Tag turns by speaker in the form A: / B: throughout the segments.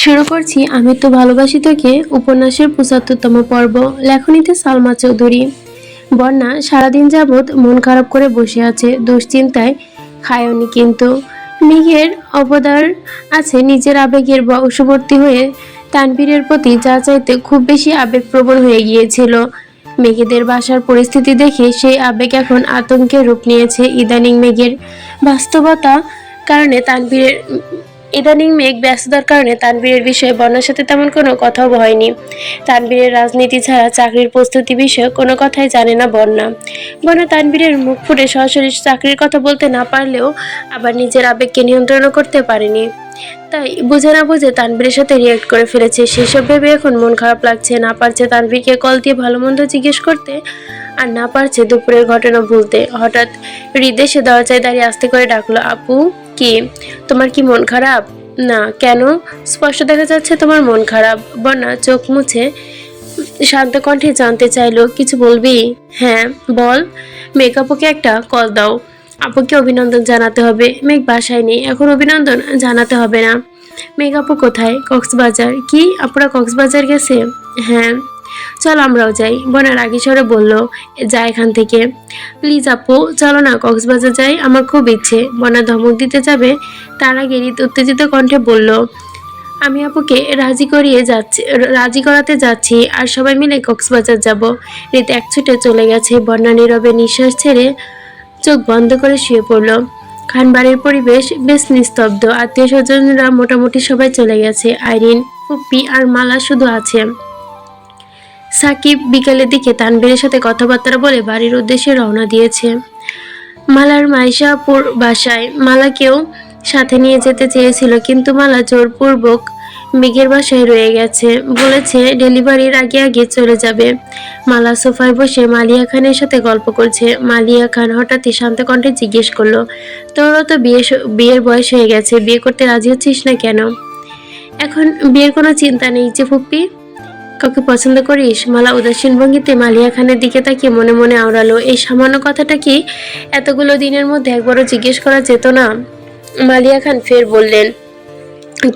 A: শুরু করছি আমি তো ভালোবাসি তোকে, উপন্যাসের পঁচাত্তরতম পর্ব, লেখনীতে সালমা চৌধুরী। বন্যা সারাদিন যাবৎ মন খারাপ করে বসে আছে, দুশ্চিন্তায় খায়নি কিন্তু। মেঘের অবদার আছে নিজের আবেগের বশবর্তী হয়ে তানবীরের প্রতি যা চাইতে খুব বেশি আবেগপ্রবণ হয়ে গিয়েছিল। মেঘেদের বাসার পরিস্থিতি দেখে সেই আবেগ এখন আতঙ্কের রূপ নিয়েছে ইদানিং মেঘের বাস্তবতা কারণে তানবীরের ইদানিং মেঘ ব্যস্ততার কারণে তানবীরের বিষয়ে বন্যার সাথে তেমন কোনো কথাও হয়নি। তানবীরের রাজনীতি ছাড়া চাকরির প্রস্তুতি বিষয়ে কোনো কথাই জানে না বন্যা বন্যা তানবীরের মুখ ফুটে সরাসরি চাকরির কথা বলতে না পারলেও আবার নিজের আবেগকে নিয়ন্ত্রণও করতে পারেনি। তাই বুঝে না বুঝে তানবীরের সাথে রিয়েক্ট করে ফেলেছে। সেসব ভেবে এখন মন খারাপ লাগছে। না পারছে তানবীরকে কল দিয়ে ভালো মন্দ জিজ্ঞেস করতে আর না পারছে দুপুরের ঘটনা ভুলতে। হঠাৎ হৃদয় সে দরজায় দাঁড়িয়ে আস্তে করে ডাকলো, আপু? কি? তোমার কি মন খারাপ? না, কেন? স্পষ্ট দেখা যাচ্ছে তোমার মন খারাপ। বন্যা চোখ মুছে শান্ত কণ্ঠে জানতে চাইলো, কিছু বলবি? হ্যাঁ বল। মেকআপকে একটা কল দাও। আপুকে অভিনন্দন জানাতে হবে। মেঘ বাসায় নেই। এখন অভিনন্দন জানাতে হবে না। মেঘ আপু কোথায়? কক্সবাজার। কি? আপুরা কক্সবাজার গেছে? হ্যাঁ। চল আমরাও যাই। বোনের আগে সরে বলল, যা এখান থেকে। প্লিজ আপু, চলো না, কক্সবাজার যাই, আমার খুব ইচ্ছে। বনা ধমক দিতে যাবে, তার আগে উত্তেজিত কণ্ঠে বলল, আমি আপুকে রাজি করিয়ে যাচ্ছি, রাজি করাতে যাচ্ছি, আর সবাই মিলে কক্সবাজার যাব। রিত এক ছুটে চলে গেছে, বন্যা নীরবে নিঃশ্বাস ছেড়ে চোখ বন্ধ করে শুয়ে পড়ল। খানবাড়ির পরিবেশ বেশ নিস্তব্ধ আত্মীয় স্বজনরা মোটামুটি সবাই চলে গেছে, আইরিন, ফুপ্পি আর মালা শুধু আছে। সাকিব বিকেলের দিকে তানবীরের সাথে কথাবার্তা বলে বাড়ির উদ্দেশ্যে রওনা দিয়েছে। মালার মাইশাপুর বাসায় মালাকেও সাথে নিয়ে যেতে চেয়েছিল, কিন্তু মালা জোরপূর্বক মেঘের বাসায় রয়ে গেছে। বলেছে, ডেলিভারির আগে আগে চলে যাবে। মালা সোফায় বসে মালিয়া খানের সাথে গল্প করছে। মালিয়া খান হঠাৎই শান্ত কণ্ঠে জিজ্ঞেস করল, তোরও তো বিয়ে বিয়ের বয়স হয়ে গেছে, বিয়ে করতে রাজি হচ্ছিস না কেন? এখন বিয়ের কোনো চিন্তা নেই যে ফুপ্পি। কাউকে পছন্দ করিস? মালা উদাসীন ভঙ্গিতে মালিয়া খানের দিকে তাকিয়ে মনে মনে আওড়ালো। এই সামান্য কথাটা কি এতগুলো দিনের মধ্যে একবারও জিজ্ঞেস করা যেত না? মালিয়া খান ফের বললেন,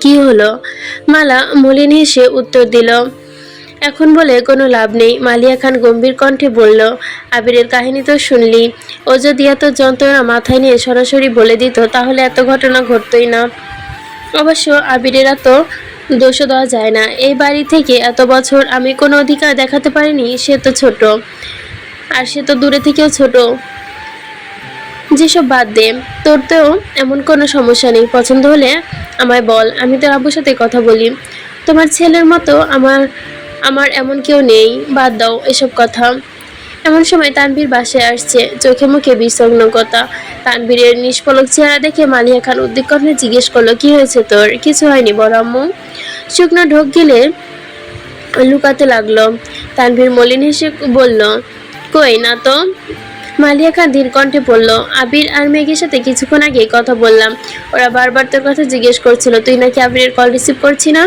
A: কি হলো? মালা মলিন হেসে উত্তর দিল, এখন বলে কোনো লাভ নেই। মালিয়া খান গম্ভীর কণ্ঠে বলল, আবিরের কাহিনী তো শুনলি। ও যদি এত যন্ত্রণা মাথায় নিয়ে সরাসরি বলে দিত, তাহলে এত ঘটনা ঘটতই না। অবশ্য আবিরের এত দোষও দেওয়া যায় না। এই বাড়ি থেকে এত বছর আমি কোনো অধিকার দেখাতে পারিনি, সে তো ছোট। আর সে তো দূরে থেকেও ছোট। যেসব বাদ দে, তোর তো এমন কোনো সমস্যা নেই। পছন্দ হলে আমায় বল, আমি তোর আব্বুর সাথে কথা বলি। তোমার ছেলের মতো আমার আমার এমন কেউ নেই। বাদ দাও এসব কথা। এমন সময় তানভীর বাসায় আসছে। চোখে মুখে বিসঙ্গতা তানবীরের নিষ্ফলক চেহারা দেখে মালিয়া খান উদ্বিগ্ন জিজ্ঞেস করল, কি হয়েছে তোর? কিছু হয়নি বড় আম্মু? শুকনো ঢোক গেলে লুকাতে লাগল। তানভীর মলিন হেসে বলল, কই না তো? মালিয়া খান ধীর কণ্ঠে বলল, আবির আর মেঘের সাথে কিছুক্ষণ আগে কথা বললাম। ওরা বারবার তোর কথা জিজ্ঞেস করছিল, তুই নাকি আবিরের কল রিসিভ করছি না?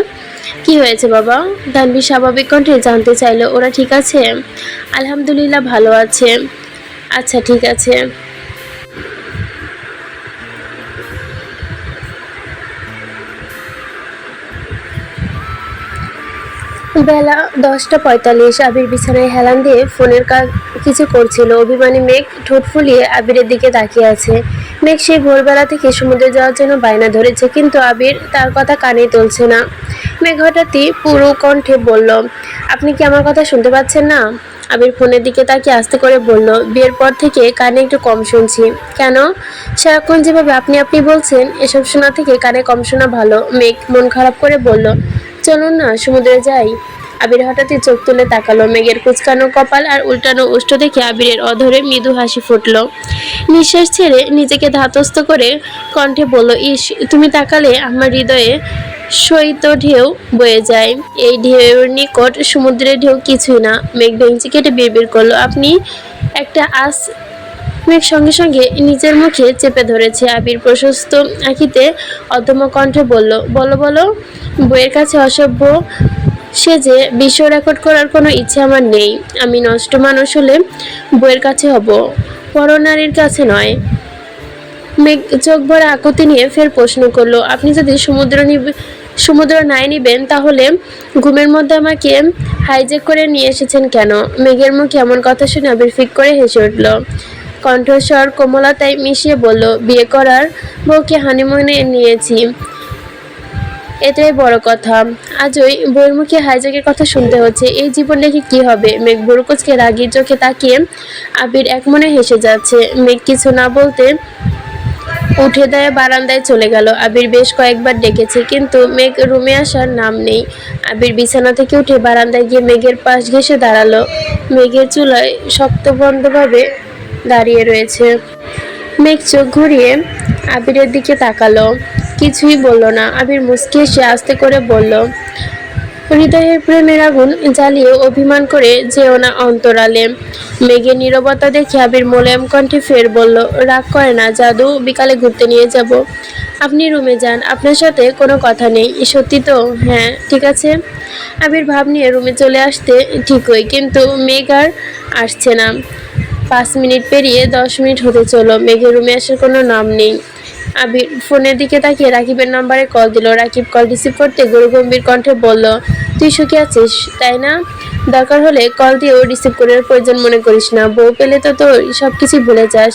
A: কি হয়েছে বাবা? দানবীর স্বাভাবিক কণ্ঠে জানতে চাইলো, ওরা ঠিক আছে? আলহামদুলিল্লাহ, ভালো আছে। আচ্ছা ঠিক আছে। বেলা দশটা পঁয়তাল্লিশ আবির বিছানায় হেলান দিয়ে ফোনের কাজ কিছু করছিল। অভিমানী মেঘ ঠোঁট ফুলিয়ে আবিরের দিকে তাকিয়ে আছে। মেঘ সেই ভোরবেলা থেকে সমুদ্রে যাওয়ার জন্য বায়না ধরেছে, কিন্তু আবির তার কথা কানে তুলছে না। মেঘ হঠাৎই পুরো কণ্ঠে বলল, আপনি কি আমার কথা শুনতে পাচ্ছেন না? আবির ফোনের দিকে তাকিয়ে আস্তে করে বলল, বিয়ের পর থেকে কানে একটু কম শুনছি। কেন? সারাক্ষণ যেভাবে আপনি আপনি বলছেন, এসব শোনা থেকে কানে কম শোনা ভালো। মেঘ মন খারাপ করে বলল চলুন না সমুদ্রে যাই আবির হঠাৎই চোখ তুলে তাকালো, মেঘের কুচকানো কপাল আর উল্টানো ওষ্ঠ দেখে আবিরের অধরে মৃদু হাসি ফুটল। নিঃশ্বাস ছেড়ে নিজেকে ধাতস্থ করে কণ্ঠে বলল, ইস, তুমি তাকালে আমার হৃদয়ে সৈত ঢেউ বয়ে যায়। এই ঢেউর নিকট সমুদ্রের ঢেউ কিছুই না। মেঘ বেঞ্চি কেটে বিড়বিড় করল, আপনি একটা আস মেঘ সঙ্গে সঙ্গে নিজের মুখে চেপে ধরেছে। আবির প্রশস্ত আঁকিতে অদম্য কণ্ঠে বলল, বলো বলো, বইয়ের কাছে অসভ্য সে যে বিশ্ব রেকর্ড করার কোনো ইচ্ছে আমার নেই। আমি নষ্ট মানুষ হলে বইয়ের কাছে হব। পরনারীর কাছে নয়। মেঘ চোখ ভরা আকুতি নিয়ে ফের প্রশ্ন করল, আপনি যদি সমুদ্র সমুদ্র নাই নিবেন, তাহলে ঘুমের মধ্যে আমাকে হাইজেক করে নিয়ে এসেছেন কেন? মেঘের মুখে এমন কথা শুনে আবির ফিক করে হেসে উঠল কণ্ঠস্বর কোমলতায় মিশিয়ে বলল, বিয়ে করার বউকে হানিমুনে নিয়েছি। এটাই বড় কথা। আজই বইয়ের মুখে হাইজাকের কথা শুনতে হচ্ছে। এই জীবন রেখে কি হবে? মেঘ বুড়োকোচকে রাগি চোখে তাকিয়ে আবির একমনে হেসে যাচ্ছে। মেঘ কিছু না বলতে উঠে দেয় বারান্দায় চলে গেল। আবির বেশ কয়েকবার ডেকেছে, কিন্তু মেঘ রুমে আসার নাম নেই। আবির বিছানা থেকে উঠে বারান্দায় গিয়ে মেঘের পাশ ঘেসে দাঁড়াল। মেঘের চুলায় শক্তবন্ধভাবে দাঁড়িয়ে রয়েছে। মেঘ চোখ ঘুরিয়ে আবিরের দিকে তাকালো। কিছুই বলল না। আবির মুসকি এসে আস্তে করে বলল, হৃদয়ের প্রেমের আগুন জ্বালিয়ে অভিমান করে যেও না অন্তরালে। মেঘের নীরবতা দেখে আবির মোলায়েম কণ্ঠে ফের বলল, রাগ করে না, জাদু, বিকালে ঘুরতে নিয়ে যাব। আপনি রুমে যান, আপনার সাথে কোনো কথা নেই। সত্যি তো? হ্যাঁ ঠিক আছে। আবির ভাব নিয়ে রুমে চলে আসতে ঠিকই, কিন্তু মেঘ আর আসছে না। পাঁচ মিনিট পেরিয়ে দশ মিনিট হতে চলো মেঘের রুমে আসার কোনো নাম নেই। আবির ফোনের দিকে তাকিয়ে রাকিবের নাম্বারে কল দিল। রাকিব কল রিসিভ করতে গুরু গম্ভীর কণ্ঠে বলল, তুই সুখে আছিস, তাই না? দরকার হলে কল দিয়েও রিসিভ করার প্রয়োজন মনে করিস না। বউ পেলে তো তোর সব কিছুই ভুলে যাস।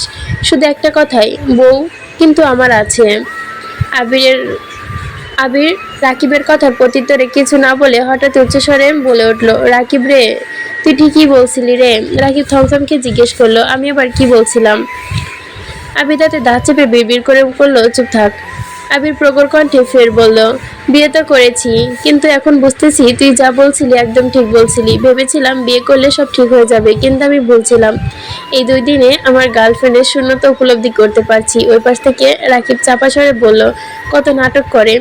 A: শুধু একটা কথাই, বউ কিন্তু আমার আছে। আবিরের, আবির রাকিবের কথার প্রত্যুত্তরে কিছু না বলে হঠাৎ উচ্চস্বরে বলে উঠল, রাকিব রে তুই ঠিকই বলছিলি রে। রাকিব থমথমকে জিজ্ঞেস করল, আমি আবার কি বলছিলাম? আবির তাতে দাঁত চেপে বিড়বিড় করে বলল, চুপ থাক। আবির প্রবর কণ্ঠে ফের বলল, বিয়ে তো করেছি, কিন্তু এখন বুঝতেছি তুই যা বলছিলি একদম ঠিক বলছিলি। ভেবেছিলাম বিয়ে করলে সব ঠিক হয়ে যাবে, কিন্তু আমি বলছিলাম এই দুই দিনে আমার গার্লফ্রেন্ডের শূন্যতা উপলব্ধি করতে পারছি। ওই পাশ থেকে রাকিব চাপা সরে বলল, কত নাটক করে,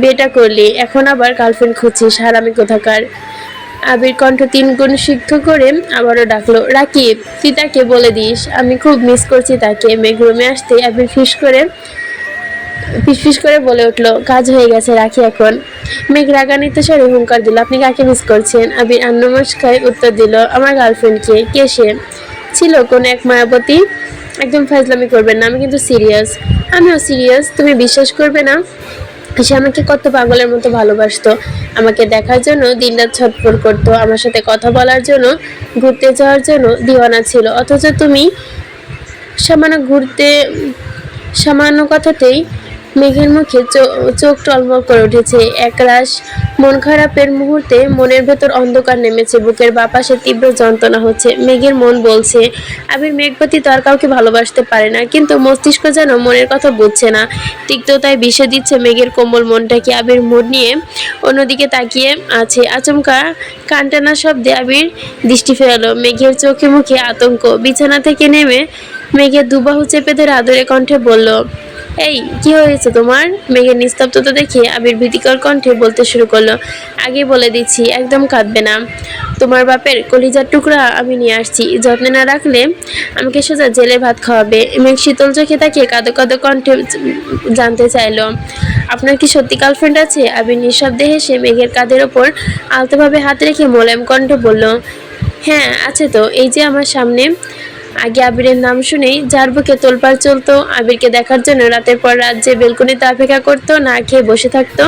A: বিয়েটা করলি, এখন আবার গার্লফ্রেন্ড খুঁজছিস, হারামি কোথাকার? আবির কণ্ঠ তিন গুণ সিদ্ধ করে আবারও ডাকলো, রাকিব, তুই তাকে বলে দিস, আমি খুব মিস করছি তাকে। মেঘ রুমে আসতে আবির ফিস করে, ফিসফিস করে বলে উঠল, কাজ হয়ে গেছে রাখি এখন। মেঘ রাগান্বিত স্বরে হুঙ্কার দিল, আপনি কাকে মিস করছেন? আবির আন্নমস্কায় উত্তর দিল, আমার গার্লফ্রেন্ডকে কে সে? ছিল কোন এক মায়াবতী? একদম ফাজলামি করবেন না, আমি কিন্তু সিরিয়াস আমিও সিরিয়াস তুমি বিশ্বাস করবে না? সে আমাকে কত পাগলের মতো ভালোবাসতো, আমাকে দেখার জন্য দিনরাত ছটফট করতো, আমার সাথে কথা বলার জন্য, ঘুরতে যাওয়ার জন্য দিওয়ানা ছিল। অথচ তুমি সামান্য ঘুরতে, সামান্য কথাতেই মেঘের মুখে চোখ টলমল করে উঠেছে। একরাশ মন খারাপের মুহূর্তে মনের ভেতর অন্ধকার নেমেছে। বুকের বাপাসে তীব্র যন্ত্রণা হচ্ছে। মেঘের মন বলছে, আবির মেঘপতি তো আর কাউকে ভালোবাসতে পারে না, কিন্তু মস্তিষ্ক যেন মনের কথা বুঝছে না। তিক্ততায় বিষে দিচ্ছে মেঘের কোমল মনটাকে। আবির মুড নিয়ে অন্যদিকে তাকিয়ে আছে। আচমকা কানটানা শব্দে আবির দৃষ্টি ফেরালো। মেঘের চোখে মুখে আতঙ্ক। বিছানা থেকে নেমে মেঘের দুবাহু চেপে ধরে আদরে কণ্ঠে বলল এই, কি হয়েছে তোমার? মেঘের নিস্তব্ধতা দেখে আবির ভীতিকর কণ্ঠে বলতে শুরু করল, আগে বলে দিচ্ছি, একদম কাঁদবে না। তোমার বাপের কলিজার টুকরা আমি নিয়ে আসছি, যত্নে না রাখলে আমাকে সোজা জেলে ভাত খাওয়াবে। মেঘ শীতল চোখে তাকিয়ে কাঁদো কাঁদো কণ্ঠে জানতে চাইলো, আপনার কি সত্যি গার্লফ্রেন্ড আছে? আবির নিঃশব্দে হেসে মেঘের কাঁধের ওপর আলতোভাবে হাত রেখে মোলায়েম কণ্ঠে বলল হ্যাঁ আছে তো, এই যে আমার সামনে। আগে আবিরের নাম শুনেই যার বুকে তোলপাড় চলতো। আবিরকে দেখার জন্য রাতের পর রাত যে বেলকনিতে অপেক্ষা করতো, না খেয়ে বসে থাকতো।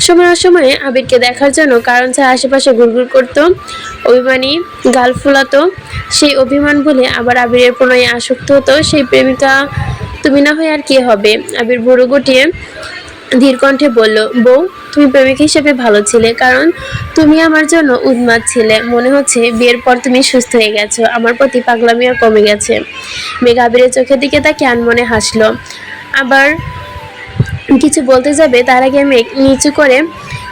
A: সময় অসময়ে আবিরকে দেখার জন্য কারণ ছাড়া আশেপাশে ঘুরঘুর করতো। অভিমানী গাল ফুলাতো। সেই অভিমান বলে আবার আবিরের প্রণয়ে আসক্ত হতো। সেই প্রেমিকা, তুমি না হয় আর কি হবে? আবির বুড়ো গুটিয়ে ধীর কণ্ঠে বলল, বউ, তুমি প্রেমিক হিসেবে ভালো ছিলে, কারণ তুমি আমার জন্য উন্মাদ ছিলে। মনে হচ্ছে বিয়ের পর তুমি সুস্থ হয়ে গেছো। আমার প্রতি পাগলামি আর কমে গেছে। মেঘ আবিরের চোখের দিকে তাকে আনমনে হাসলো। আবার কিছু বলতে যাবে? তার আগে মেঘ, নিচু করে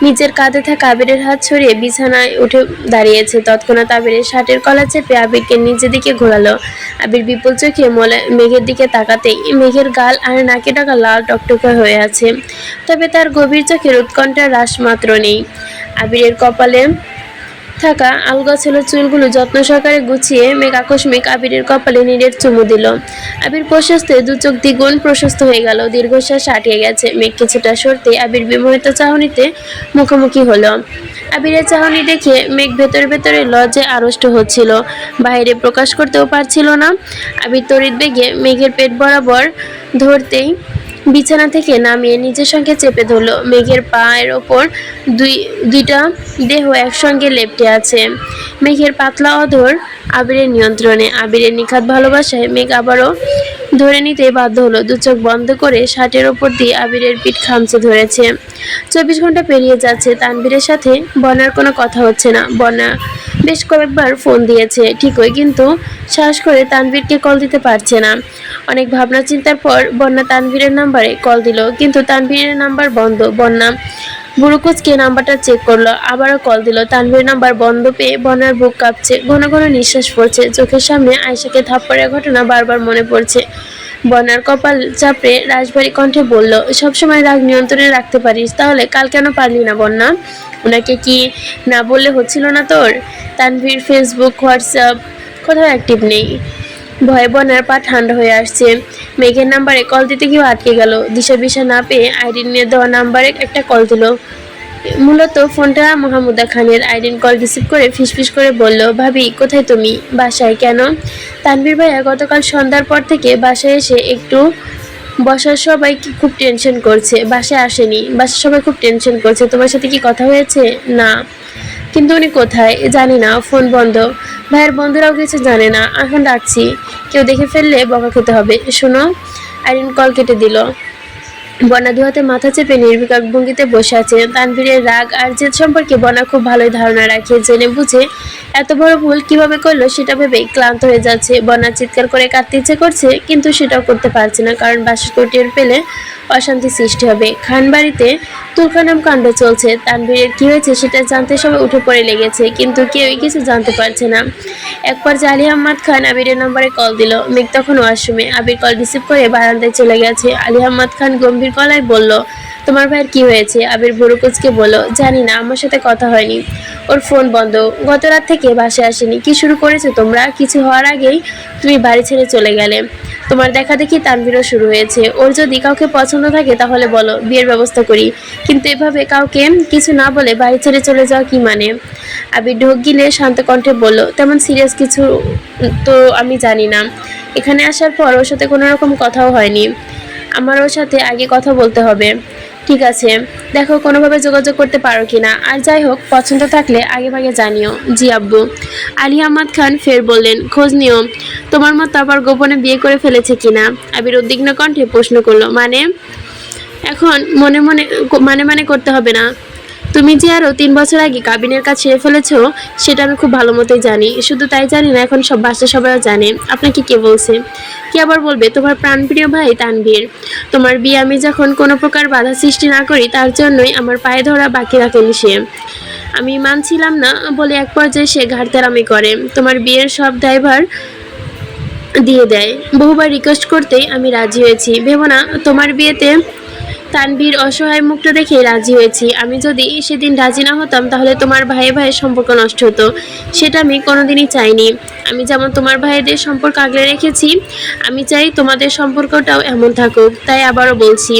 A: নিচের কাঁধে থাকা আবিরের হাত ছড়িয়ে বিছানায় উঠে দাঁড়িয়েছে। তৎক্ষণাৎ আবিরের শার্টের কলা চেপে আবিরকে নিজের দিকে ঘোরালো। আবির বিপুল চোখে মেঘের দিকে তাকাতেই মেঘের গাল আর নাকে ডাকা লাল টকটকে হয়ে আছে। তবে তার গভীর চোখের উৎকণ্ঠার হ্রাস মাত্র নেই। আবিরের কপালে থাকা আলগা ছিল চুলগুলো যত্ন সহকারে গুছিয়ে মেঘ আকস্মিক আবিরের কপালে নীরের চুমু দিল। আবির প্রশস্তে দু চোখ দ্বিগুণ প্রশস্ত হয়ে গেল। দীর্ঘশ্বাস আটিয়ে গেছে। মেঘ কিছুটা সরতে আবির বিমোহিত চাহনিতে মুখোমুখি হলো। আবিরের চাহনি দেখে মেঘ ভেতরে ভেতরে লজ্জে আড়ষ্ট হচ্ছিল। বাইরে প্রকাশ করতেও পারছিল না। আবির তড়িৎ বেগে মেঘের পেট বরাবর ধরতেই বিছানা থেকে নামিয়ে নিজের সঙ্গে চেপে ধরল। মেঘের পায়ের ওপর দুই দুইটা দেহ একসঙ্গে লেপটে আছে। মেঘের পাতলা অধর আবিরের নিয়ন্ত্রণে আবিরের নিখাত ভালোবাসায় মেঘ আবারও ধরে নিতে বাধ্য হলো। দু চোখ বন্ধ করে শার্টের ওপর দিয়ে আবিরের পিঠ খামচে ধরেছে। চব্বিশ ঘণ্টা পেরিয়ে যাচ্ছে। তানবীরের সাথে বন্যার কোনো কথা হচ্ছে না। বন্যা বেশ কয়েকবার ফোন দিয়েছে। ঠিকই, কিন্তু সাহস করে তানবীরকে কল দিতে পারছে না। অনেক ভাবনা চিন্তার পর বন্যা তানবীরের নাম্বারে কল দিল। কিন্তু তানবীরের নাম্বার বন্ধ। বন্যা বুড়োকুচকে নাম্বারটা চেক করল, আবারও কল দিল। তানভীর নাম্বার বন্ধ পেয়ে বনার বুক কাঁপছে। ঘন ঘন নিঃশ্বাস পড়ছে। চোখের সামনে আয়সাকে থাপ্পড়ের ঘটনা বারবার মনে পড়ছে। বন্যার কপাল চাপড়ে রাজবাড়ি কণ্ঠে বলল সবসময় রাগ নিয়ন্ত্রণে রাখতে পারিস, তাহলে কাল কেন পারলি না বন্যা? ওনাকে কি না বললে হচ্ছিল না তোর? তানভীর ফেসবুক, হোয়াটসঅ্যাপ, কোথাও অ্যাক্টিভ নেই। ভয়ে বনার পা ঠান্ডা হয়ে আসছে। মেঘের নাম্বারে কল দিতে গিয়েও আটকে গেল। দিশা বিশা না পেয়ে আইরিনের দেওয়া নাম্বারে একটা কল দিল। মূলত ফোনটা মাহমুদা খানের আইরিন কল রিসিভ করে ফিসফিস করে বলল, ভাবি, কোথায় তুমি? বাসায় কেন? তানভীর ভাইয়া গতকাল সন্ধ্যার পর থেকে বাসায় এসে একটু বসার সবাই কি খুব টেনশন করছে। বাসায় আসেনি। বাসার সবাই খুব টেনশন করছে। তোমার সাথে কি কথা হয়েছে? না। কিন্তু উনি কোথায়? জানি না, ফোন বন্ধ। ভাইয়ের বন্ধুরাও কিছু জানে না। এখন ডাকছি। কেউ দেখে ফেললে বকা খেতে হবে। শোনো আইরিন কল কেটে দিল। বনা দুহাতে মাথা চেপে নির্বিকার ভঙ্গিতে বসে আছে। তানভীরের রাগ আর জেদ সম্পর্কে বনা খুব ভালোই ধারণা রাখে জেনে বুঝে এত বড় ভুল কীভাবে করল সেটা ভেবে ক্লান্ত হয়ে যাচ্ছে। বনা চিৎকার করে কাঁদতে ইচ্ছে করছে, কিন্তু সেটাও করতে পারছে না, কারণ টের পেলে অশান্তি সৃষ্টি হবে। খান বাড়িতে তুলখানাম কাণ্ড চলছে। তানভীরের কী হয়েছে সেটা জানতে সবাই উঠে পড়ে লেগেছে, কিন্তু কেউই কিছু জানতে পারছে না। একবার আলী আহমদ খান আবিরের নম্বরে কল দিল। মেঘ তখন ওয়াশরুমে আবির কল রিসিভ করে বারান্দায় চলে গেছে। আলী আহমদ খান গম্ভীর গলায় বলল, তোমার ভাইয়ের কি হয়েছে? আবির ভুরুকুচকে বলল, জানি না, আমার সাথে কথা হয়নি। ওর ফোন বন্ধ। গত রাত থেকে বাসায় আসেনি। কি শুরু করেছ তোমরা? কিছু হওয়ার আগেই তুমি বাড়ি ছেড়ে চলে গেলে। তোমার দেখা দেখি তানবিরও শুরু হয়েছে। ওর যদি কাউকে পছন্দ থাকে, তাহলে বলো, বিয়ের ব্যবস্থা করি। কিন্তু এভাবে কাউকে কিছু না বলে বাড়ি ছেড়ে চলে যাওয়া কি মানে? আবির ঢোক গিলে শান্ত কণ্ঠে বলল, তেমন সিরিয়াস কিছু তো আমি জানি না। এখানে আসার পর ওর সাথে কোনো রকম কথাও হয়নি। আমার ওর সাথে আগে কথা বলতে হবে। ঠিক আছে, দেখো কোনোভাবে যোগাযোগ করতে পারো কি না আর যাই হোক, পছন্দ থাকলে আগে ভাগে জানিও। জি আব্বু। আলী আহমদ খান ফের বললেন, খোঁজ নিও, তোমার মতো আবার গোপনে বিয়ে করে ফেলেছে কিনা? আবির উদ্বিগ্ন কণ্ঠে প্রশ্ন করল মানে? এখন মনে মনে মানে মানে করতে হবে না। তুমি যে আরও তিন বছর আগে কাবিনের কাজ ছেড়ে ফেলেছো, সেটা আমি খুব ভালো মতোই জানি। শুধু তাই জানি না, এখন সব বাচ্চা সবাইও জানে। আপনাকে কে বলছে? কে আবার বলবে? তোমার প্রাণপ্রিয় ভাই তানবীর তোমার বিয়ে আমি যখন কোনো প্রকার বাধা সৃষ্টি না করি, তার জন্যই আমার পায়ে ধরা বাকি রাখেনি সে। আমি মানছিলাম না, বলে এক পর্যায়ে সে ঘাড়তেরামি করে। তোমার বিয়ের সব ড্রাইভার দিয়ে দেয়। বহুবার রিকোয়েস্ট করতেই আমি রাজি হয়েছি। ভেবো না, তোমার বিয়েতে তানভীর অসহায় মুখটা দেখে রাজি হয়েছি। আমি যদি সেদিন রাজি না হতাম, তাহলে তোমার ভাইয়ে ভাইয়ের সম্পর্ক নষ্ট হতো। সেটা আমি কোনোদিনই চাইনি। আমি যেমন তোমার ভাইদের সম্পর্ক আগলে রেখেছি, আমি চাই তোমাদের সম্পর্কটাও এমন থাকুক। তাই আবারও বলছি,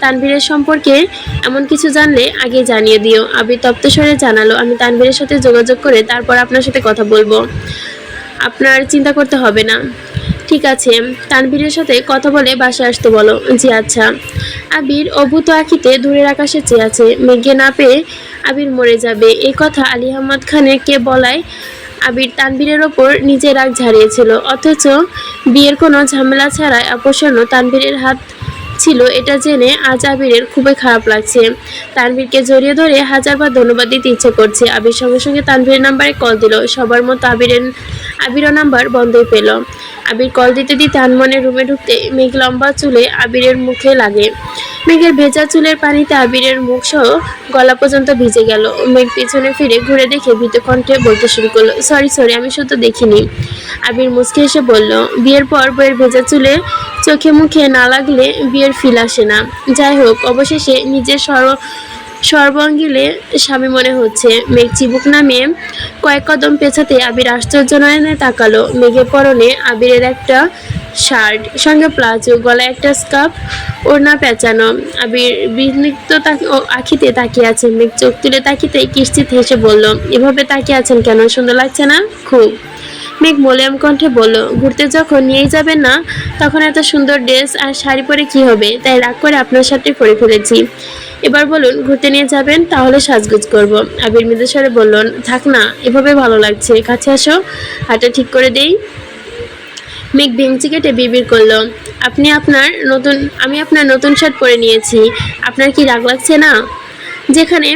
A: তানভীরের সম্পর্কে এমন কিছু জানলে আগে জানিয়ে দিও। আবির তপ্তস্বরে জানালো, আমি তানভীরের সাথে যোগাযোগ করে তারপর আপনার সাথে কথা বলব। আপনার চিন্তা করতে হবে না। ঠিক আছে, তানভীরের সাথে কথা বলে বাসায় আসতে বলো। জি আচ্ছা। আবির অভূত আখিতে দূরের আকাশে চেয়ে আছে। মেঘে না পেয়ে আবির মরে যাবে। এই কথা আলী আহমদ খানেরকে বলায় আবির তানবীরের ওপর নিজের রাগ ঝাড়িয়েছিল। অথচ বিয়ের কোনো ঝামেলা ছাড়াই অপসন্ন তানবীরের হাত ছিল। এটা জেনে আজ আবিরের খুবই খারাপ লাগছে। তানভীরকে জড়িয়ে ধরে হাজারবার ধন্যবাদ দিতে ইচ্ছে করছে। আবির সঙ্গে সঙ্গে তানভীরের নাম্বারে কল দিল। সবার মতো আবিরের আবিরও নাম্বার বন্ধই পেল। আবির কল দিতে দিতে আনমনের রুমে ঢুকতে মেঘ লম্বা চুলে আবিরের মুখে লাগে। মেঘের ভেজা চুলের পানিতে আবিরের মুখ সহ গলা পর্যন্ত ভিজে গেল। মেঘ পিছনে ফিরে ঘুরে দেখে ভীত কণ্ঠে বলতে শুরু করল, সরি সরি, আমি শুধু দেখিনি। আবির মুচকে এসে বলল, বিয়ের পর বইয়ের ভেজা চুলে চোখে মুখে না লাগলে বিয়ের ফিল আসে না। যাই হোক, অবশেষে নিজের সর্ব সর্বাঙ্গিলে স্বামী মনে হচ্ছে। মেঘ চিবুক নামে কয়েক কদম পেছাতে আবির আশ্চর্য নয়নে তাকালো। মেঘের পরনে আবিরের একটা শার্ট, সঙ্গে প্লাজো, গলায় একটা স্কার্ফ, ওড়না পেঁচানো। আবির বিনিক্ত আখিতে তাকিয়ে আছে। মেঘ চোখ তুলে তাকিতে কিস্তিত হেসে বলল, এভাবে তাকিয়ে আছেন কেন? সুন্দর লাগছে না? খুব। মেঘ মোলায়েম কণ্ঠে বলল, ঘুরতে যখন নিয়েই যাবেন না, তখন এত সুন্দর ড্রেস আর শাড়ি পরে কি হবে? তাই রাগ করে আপনার সাথে পরে ফেলেছি। এবার বলুন, ঘুরতে নিয়ে যাবেন, তাহলে সাজগুজ করব। আবির মৃদুস্বরে বললেন, থাক না, এভাবে ভালো লাগছে, কাছে আসো। হাঁটা ঠিক করে দেই। মেঘ ভেঙচি কেটে বিড়বিড় করল, আপনি আপনার নতুন, আমি আপনার নতুন শার্ট পরে নিয়েছি, আপনার কি রাগ লাগছে না? যেখানে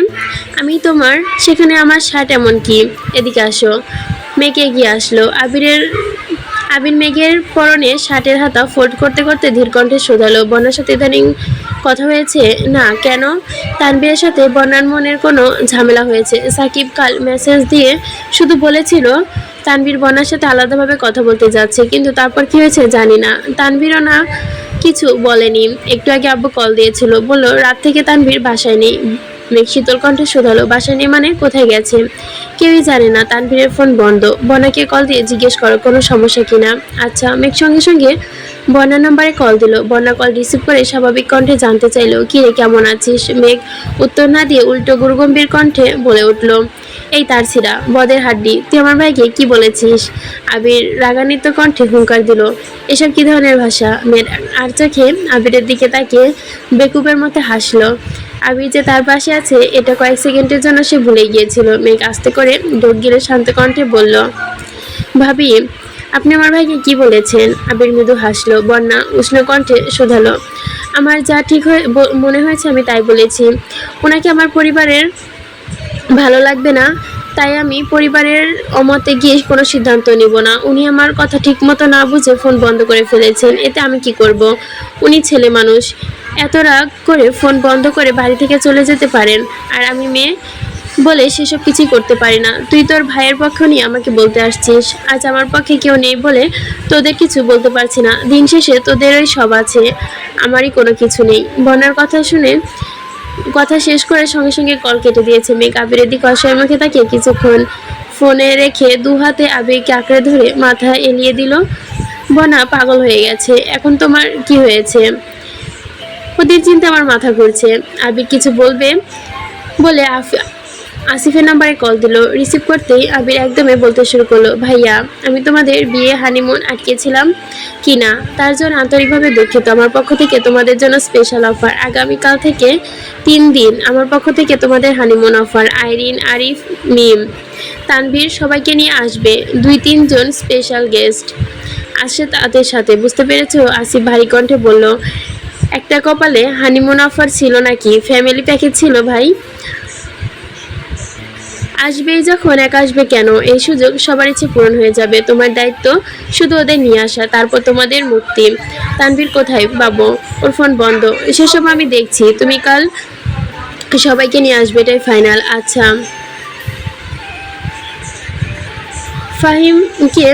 A: আমি তোমার, সেখানে আমার শার্ট এমন কি এদিকে আসো। মেঘ এগিয়ে আসলো। আবিরের আবির মেঘের পরনে শার্টের হাতা ফোল্ড করতে করতে ধীরকণ্ঠে শোধালো। বন্যার সাথে ইদানিং কথা হয়েছে, না, কেন? তানবীরের সাথে বন্যার মনের কোনো ঝামেলা হয়েছে। সাকিব কাল মেসেজ দিয়ে শুধু বলেছিল, তানবীর বন্যার সাথে আলাদাভাবে কথা বলতে যাচ্ছে, কিন্তু তারপর কি হয়েছে জানি না। তানবীরও না কিছু বলেনি। একটু আগে আব্বু কল দিয়েছিল। বলল, রাত থেকে তানবীর বাসায় নেই। মেঘ শীতল কণ্ঠে শোধালো বাসা নেই মানে কোথায় গেছে? কেউই জানে না, তানভীরের ফোন বন্ধ। বনাকে কল দিয়ে জিজ্ঞেস করো, কোনো সমস্যা কিনা? আচ্ছা মেঘ সঙ্গে সঙ্গে বন্যা নাম্বারে কল দিল। বন্যা কল রিসিভ করে স্বাভাবিক কণ্ঠে জানতে চাইলো কি রে কেমন আছিস? মেঘ উত্তর না দিয়ে উল্টো গুরুগম্ভীর কণ্ঠে বলে উঠল, এই তার ছিড়া, বদের হাড্ডি, তুই আমার ভাইকে কি বলেছিস? আবির রাগান্বিত কণ্ঠে হুঙ্কার দিল, এসব কি ধরনের ভাষা? মেয়ের আর চোখে আবিরের দিকে তাকিয়ে বেকুবের মতো হাসলো আবির যে তার পাশে আছে, এটা কয়েক সেকেন্ডের জন্য সে ভুলে গিয়েছিল। মেঘ আস্তে করে ডোক গিলে শান্ত কণ্ঠে বলল, ভাবি, আপনি আমার ভাইকে কি বলেছেন? আবির মৃদু হাসলো, বন্যা উষ্ণ কণ্ঠে শোধালো, আমার যা ঠিক হয়ে মনে হয়েছে আমি তাই বলেছি। ওনাকে আমার পরিবারের ভালো লাগবে না তাই আমি পরিবারের অমতে গিয়ে কোনো সিদ্ধান্ত নিব না। উনি আমার কথা ঠিক মতো না বুঝে ফোন বন্ধ করে ফেলেছেন। এতে আমি কি করব? উনি ছেলে মানুষ। এত রাগ করে ফোন বন্ধ করে বাড়ি থেকে চলে যেতে পারেন। আর আমি মেয়ে বলে সেসব কিছুই করতে পারি না। তুই তোর ভাইয়ের পক্ষ নিয়ে আমাকে বলতে আসছিস। আজ আমার পক্ষে কেউ নেই বলে তোদের কিছু বলতে পারছি না। দিন শেষে তোদেরই সব আছে। আমারই কোনো কিছু নেই। বন্যার কথা শুনে কথা শেষ করে সঙ্গে সঙ্গে কল কেটে দিয়েছে। মেঘ আবিরের দিকে অসহায় মুখে তাকিয়ে কিছুক্ষণ ফোনে রেখে দু হাতে আবিরকে আঁকড়ে ধরে মাথা এলিয়ে দিল, বনা, পাগল হয়ে গেছে। এখন তোমার কি হয়েছে? ওদের চিন্তা আমার মাথা ঘুরছে। আবির কিছু বলবে বলে আসিফের নাম্বারে কল দিল। রিসিভ করতেই আবির একদমই বলতে শুরু করল, ভাইয়া, আমি তোমাদের বিয়ে হানিমুন আটকেছিলাম কি না তার জন্য আন্তরিকভাবে দুঃখিত। আমার পক্ষ থেকে তোমাদের জন্য স্পেশাল অফার আগামীকাল থেকে তিন দিন আমার পক্ষ থেকে তোমাদের হানিমুন অফার আইরিন, আরিফ, মিম, তানভীর সবাইকে নিয়ে আসবে। দুই তিনজন স্পেশাল গেস্ট আসে তাদের সাথে। বুঝতে পেরেছ? আসিফ ভারী কণ্ঠে বলল, একটা কপালে হানিমুন অফার ছিল নাকি? ফ্যামিলি প্যাকেজ ছিল, ভাই? আসবেই যখন, এক আসবে কেন? এই সুযোগ সবার ইচ্ছে পূরণ হয়ে যাবে। তোমার দায়িত্ব শুধু ওদের নিয়ে আসা, তারপর তোমাদের মুক্তি। তানভীর কোথায়? বাবু, ওর ফোন বন্ধ। সেসব আমি দেখছি। তুমি কাল সবাইকে নিয়ে আসবে, এটাই ফাইনাল। আচ্ছা। ফাহিমকে